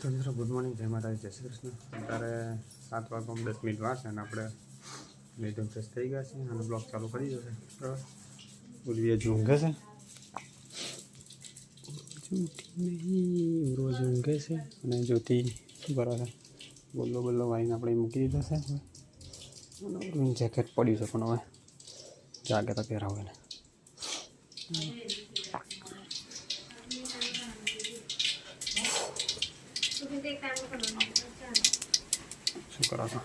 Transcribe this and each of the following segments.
તો મિત્રો good morning જય માતાજી, જય શ્રી કૃષ્ણ. અત્યારે સાત વાગવામાં દસ મિનિટ વાર છે અને આપણે મેધમ ફ્રેશ થઈ ગયા છે અને બ્લોગ ચાલુ કરી દીધો છે. ઉર્વીએ ઊંઘે છે? ઉઠી નહીં, રોજ ઊંઘે છે અને જ્યોતિ બરાબર બોલ્લો બોલ્લો વાળીને આપણે મૂકી દીધો છે જેકેટ પડ્યું છે પણ હવે. જાગે તો પહેરાવે ને શું કરો છો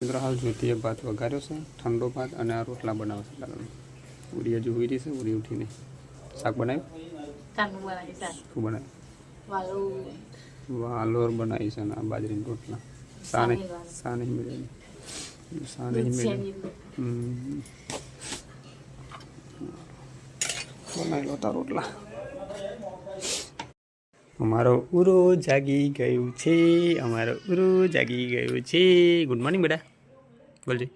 મિત્રો હાલ જ્યોતિએ ભાત વઘાર્યો છે ઠંડો ભાત અને આ રોટલા બનાવશે કારણ ઉડી હજુ હોઈ રહી છે ઉડી ઉઠીને શાક બનાવ્યું? શું બનાવ્યું? વાલોર. બનાવી છે અને આ બાજરીની રોટલા. સાને સાને સાની સાને હમ. બનાવી લો રોટલા અમારો ઉરો જાગી ગયું છે અમારો ઉરો જાગી ગયું છે ગુડ મોર્નિંગ બેટા બોલજે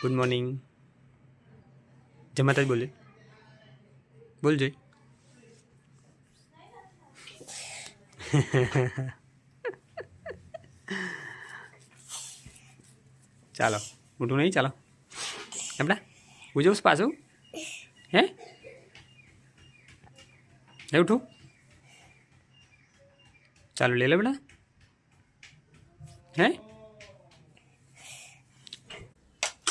ગુડ મોર્નિંગ જમાતા જ બોલજે બોલજે ચાલો મોટું નહીં ચાલો એમડા ઉજવશ પાછું હે હે ઠું ચાલો લઈ લે બેટા. હે?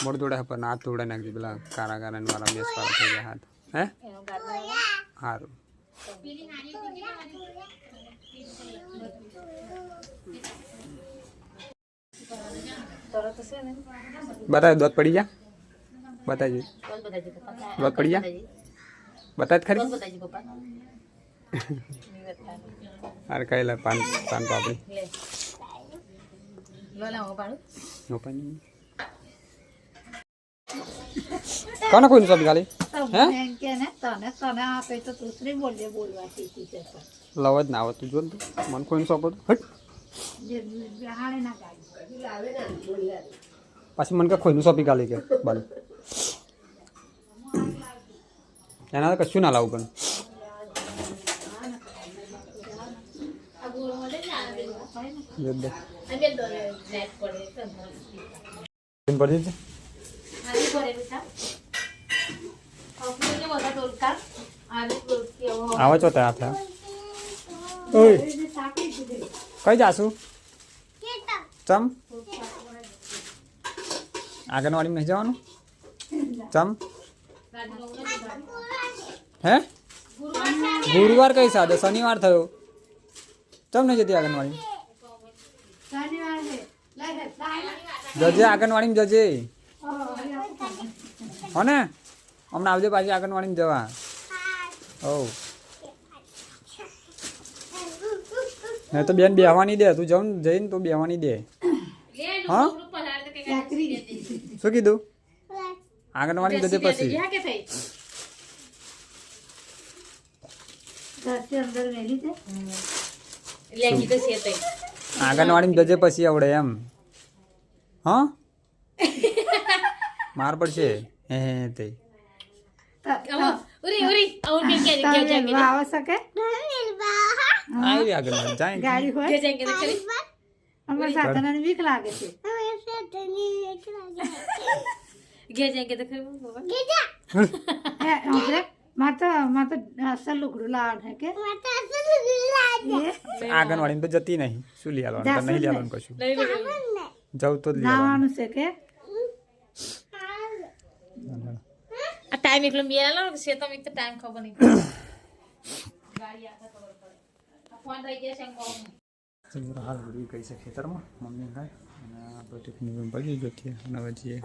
મોડ દોડા પર હાથ દોડા નાખજે પેલા કારા કારા ને વાળા બેસ વાળા થઈ ગયા હાથ. હે? સારું બતાવે દોત પડી જા બતાવજે પપ્પા પડી જા? બતાવ ખરી? અરે કઈ લે પાન પાન પાપડી કોને કોઈ સબ ગાલી હે? કે ને તને તને આપે તો દૂસરી બોલીએ બોલવા શીખી છે લવ જ ના આવતું જો ને મન કોઈ સોંપો હટ. પછી મને કે ખોઈનું સોંપી ગાલી કે. બન એના કશું ના લાવું પણ જો દે. અને દો નેટ પડે તો કેમ પડી છે આની પડે બેટા ઓફિસ ને બધા આવે. છો ત્યાં ઓય. કઈ જાસુ? ચમ? આંગણવાડીમાં નહીં જવાનું? ચમ? હે? ગુરુવાર કઈ સાથે શનિવાર થયો. ચમ નહીં જતી આંગણવાડી શનિવાર છે લઈ લે, લાય. જજે, આંગણવાડીમાં જજે. હો ને હમણાં આવજે પાછી આંગણવાડીમાં જવા. હો નહીં તો બેન બેહવાની દે, તું જાઉં જઈને તો બેહવાની દે. હા? શું કીધું? આંગણવાડી જજે પછી. આંગણવાડી જજે પછી આવડે એમ. હા માર પડશે હે હે તે ઉરી ઉરી આવું કે કે કે તમે જાંગે વેલવા આવો શકે આવી આંગણવાડી જાય ગાડી હોય કે જાંગે કરી અમારે સાધનાની બીક લાગે છે કે જાંગે તો ખરી બાબા હે, આપણે માર તો માર તો અસલ લુગડું લાવવાનું હે કે એ આંગણવાડીમાં તો જતી નહીં શું લઈ આવવાનું તો નહીં લઈ આવવાનું કશું લઈ લે જવું તો લેવાનું. લાવવાનું છે કે? આ ટાઈમ એકલો મેરા લો છે તો એક તો ટાઈમ ખબર નહીં ગાડી આખા ખબર પડે. આ ફોન રહી જશે હાલ ઉડી ગઈ છે ખેતરમાં મમ્મી ખાય અને આપણે ટિફિન બિફિન ગયો છે અને હવે જઈએ.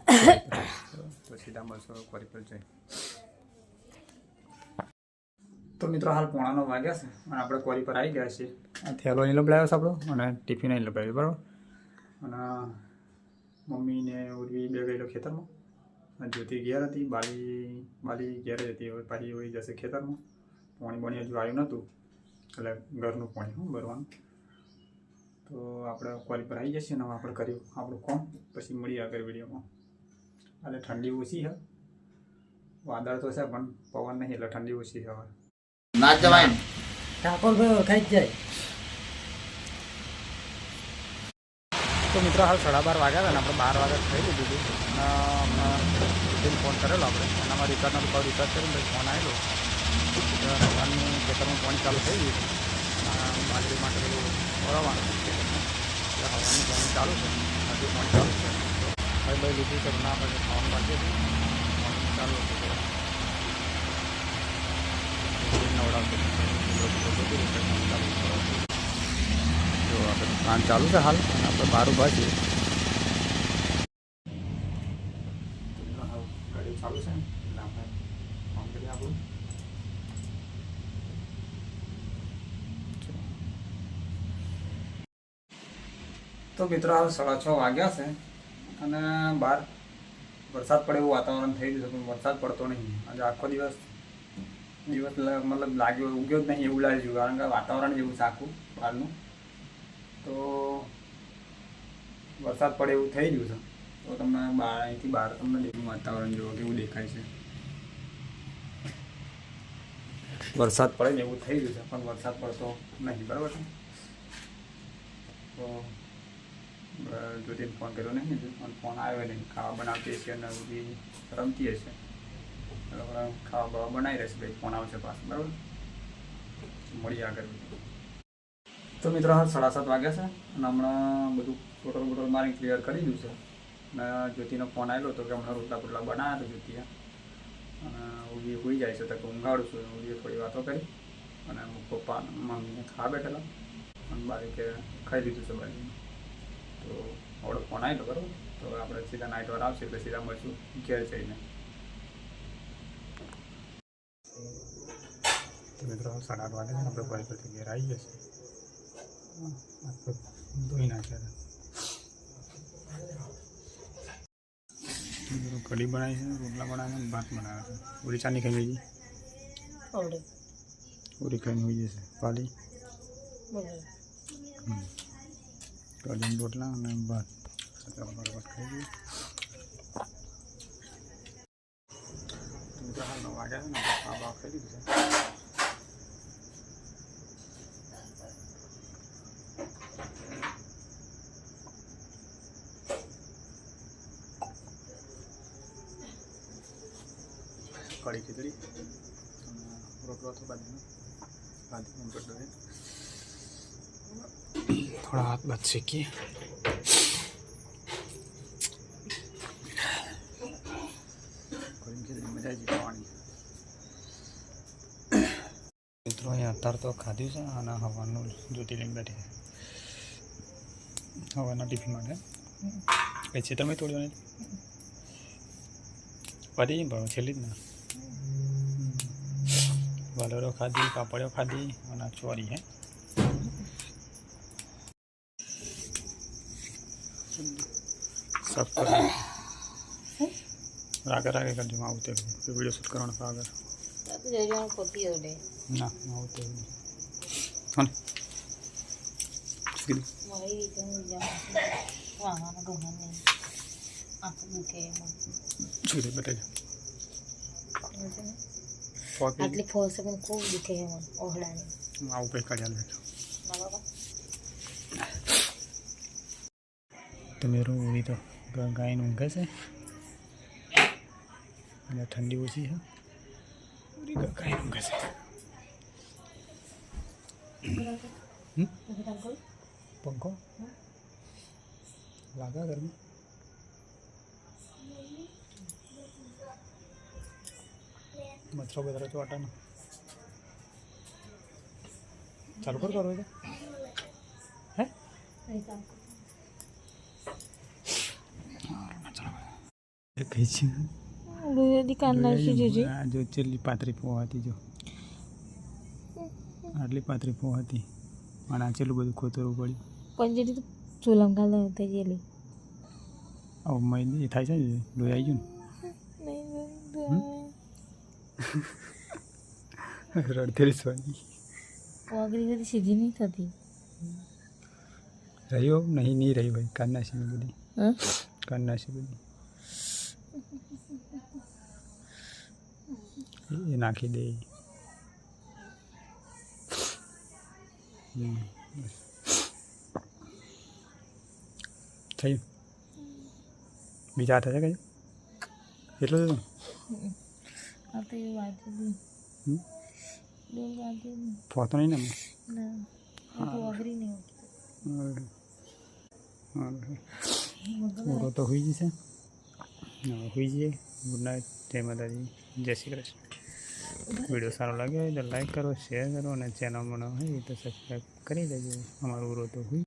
તો સીધા મળશો ફરી પર જઈ. તો મિત્રો હાલ પોણાનો વાગ્યા છે અને આપણે કોરી પર આવી ગયા છીએ. આ થેલો અહીં લપડાયો છે આપણો અને ટિફિન અહીં લપડાવ્યું બરાબર? અને મમ્મીને ઉર્વી બે ગયેલો ખેતરમાં. અને જ્યોતિ ઘેર હતી બાલી બાલી ઘેર જ હતી હવે પાછી હોય જશે ખેતરમાં. પાણી બાણી હજુ આવ્યું નહોતું એટલે ઘરનું પાણી હું ભરવાનું. તો આપણે કોલ પર આવી જશે ને આપણે કર્યું આપણું કોમ પછી મળી આગળ વિડીયોમાં. એટલે ઠંડી ઓછી છે. વાદળ તો છે પણ પવન નહીં એટલે ઠંડી ઓછી છે હવે. ના જવાય ઠાકોરભાઈ ઓળખાઈ જ જાય. તો મિત્રો હાલ સાડા બાર વાગ્યા હતા ને આપણે બાર વાગ્યા થઈ લીધું હતું. અને હમણાં ફોન કરેલો આપણે. એનામાં રિચાર્જનો ભાવ રિચાર્જ કરીને પછી ફોન આવેલો. રમવાનું ખેતરમાં પાણી ચાલુ થઈ ગયું અને બાજરી માટે બધું એટલે હવાનું પાણી ચાલુ છે. હજુ પાણી ચાલુ છે. હવે ભાઈ લીધું છે ના પછી ખાવાનું બાકી પાણી ચાલુ હતું નવડાવતો બધું રીતે કામ ચાલુ છે. જો આપણે કામ ચાલુ છે હાલ, અને આપણે બહાર ઊભા છીએ તો મિત્રો હાલ સાડા છ વાગ્યા છે, અને બહાર વરસાદ પડે એવું વાતાવરણ થઈ ગયું છે, પણ વરસાદ પડતો નહીં. આજે આખો દિવસ દિવસ મતલબ લાગ્યો, ઉગ્યો જ નહીં એવું લાગ્યું, કારણ કે વાતાવરણ જેવું છે આખું બહારનું તો વરસાદ પડે એવું થઈ ગયું છે. તો તમને બહાર અહીંથી બહાર તમને દેખું વાતાવરણ જોવો કેવું દેખાય છે. વરસાદ પડે ને એવું થઈ ગયું છે, પણ વરસાદ પડતો નહીં, બરાબર છે? તો જ્યોતિને ફોન કર્યો નહીં પણ ફોન આવ્યો નહીં, ખાવા બનાવતી હશે અને બધી રમતી હશે. બરાબર ખાવા બાવા બનાવી રહેશે ભાઈ ફોન આવશે પાછું, બરાબર? મળીએ આગળ. તો મિત્રો, હાલ સાડા સાત વાગ્યા છે અને હમણાં બધું ટોટલ બોટલ મારી ક્લિયર કરી દીધું છે. અને જ્યોતિનો ફોન આવેલો હતો કે હમણાં રોટલા બોટલા બનાવ્યા હતા જ્યોતિએ. અને ઉગી હોઈ જાય છે, તો ઊંઘાડું છું ઉગીએ થોડી વાતો કરી. અને પપ્પા મમ્મીને ખા બેઠેલા. અને બારી કે ખાઈ લીધું છે બારી તો આવડો ફોન આવ્યો બરાબર? તો આપણે સીધા નાઇટ આવશે એટલે સીધા મળશું ઘેર જઈને. મિત્રો સાડા આઠ વાગે આપણે પરિસ્થિતિ ઘેર આવી જશે ધોઈ નાખ્યા હતા કઢી બનાવી છે રોટલા બનાવ્યા છે ભાત બનાવ્યા છે ઉરી ચાની ખાઈ ગઈ આવડે ઉરી ખાઈને હોઈ જશે પાલી બરાબર કઢી રોટલા અને ભાત બરાબર ખાઈ ગઈ મિત્રો હાલ નવ વાગ્યા છે ને આ ભાવ ખાઈ લીધું છે કઢી ખીચડી રોટલો હતો બાજુનો બાજુ રોટલો થોડા હાથ બાદ શીખીએ મજા આવી ખાવાની. મિત્રો અહીંયા અત્યારે તો ખાધું છે અને હવાનું જ્યોતિર્લિંગ બેઠી છે. હવાના ટિફિન માટે. પછી તમે તોડ્યો પડી પણ છેલ્લી જ ના. વલોરો ખાધી પાપડીઓ ખાધી અને ચોરી, હે? સબ રાગે રાગે કરજો માં આવતે વીડિયો શૂટ કરવાનો આગળ. ના આવતે હા બતાવી આટલી ફોર્સ પણ ખૂબ દુખે છે ઓહડાની આવું કંઈ કાઢ્યા બેઠો ના બાબા તમે રોવી તો ગાયને ઊંઘે છે? અને ઠંડી ઓછી છે. પૂરી ગ- ગાય ઊંઘે છે. પંખો? લાગા ઘરમાં? મચ્છરો બધા ચોટાનો ચાલુ કર કરો હે? જો? છેલ્લી પાતરી પોહ હતી જો. આટલી પાતરી પોહ હતી પણ આ છેલ્લું બધું ખોતરવું પડ્યું. પંજરી તો ચૂલમ કાલે થઈ ગયેલી હવે મહિને એ થાય છે ને? લોહી આવી ગયું ને? રડતેલી સ્વાદી વાગરી બધી સીધી નહીં થતી. રહ્યો? નહીં નહીં રહ્યું ભાઈ. કાનનાશી બધી. હા? કાનનાશી બધી. એ નાખી દે. થયું બીજા થશે કઈ? એટલું તો ફોતો નહીં ને આ તો તો હોઈ જશે હોઈ જઈએ ગુડ નાઇટ જય માતાજી જય શ્રી કૃષ્ણ વીડિયો સારો લાગ્યો હોય તો લાઈક કરો શેર કરો અને ચેનલ બનાવો. હોય તો સબસ્ક્રાઈબ કરી દેજો. અમારું ઉરો તો હોય